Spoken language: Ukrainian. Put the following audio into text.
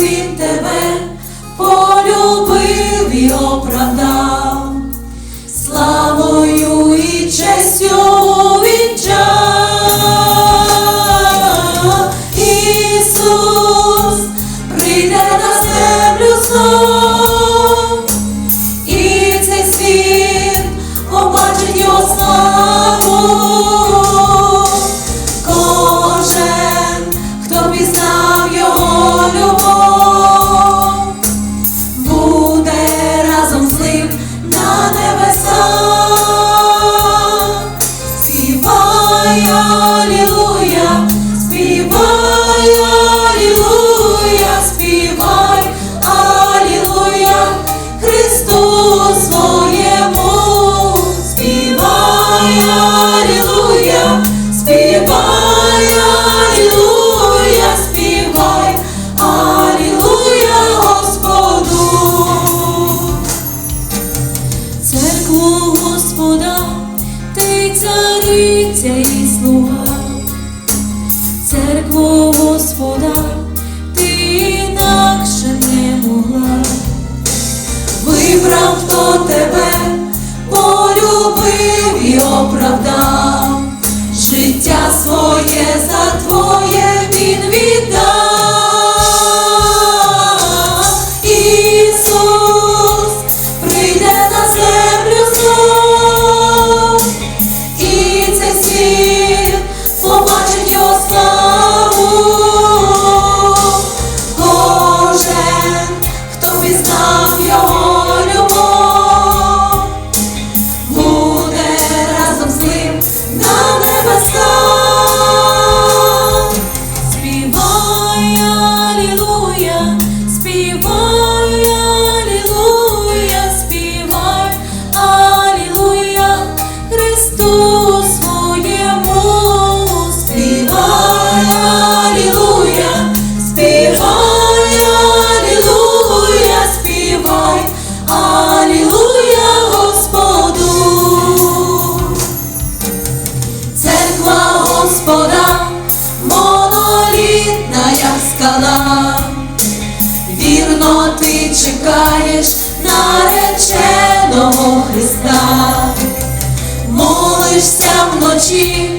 він тебе полюбив і оправдав, славою і честю вінчав. Ісус прийде. say як вірно ти чекаєш нареченого Христа, молишся вночі,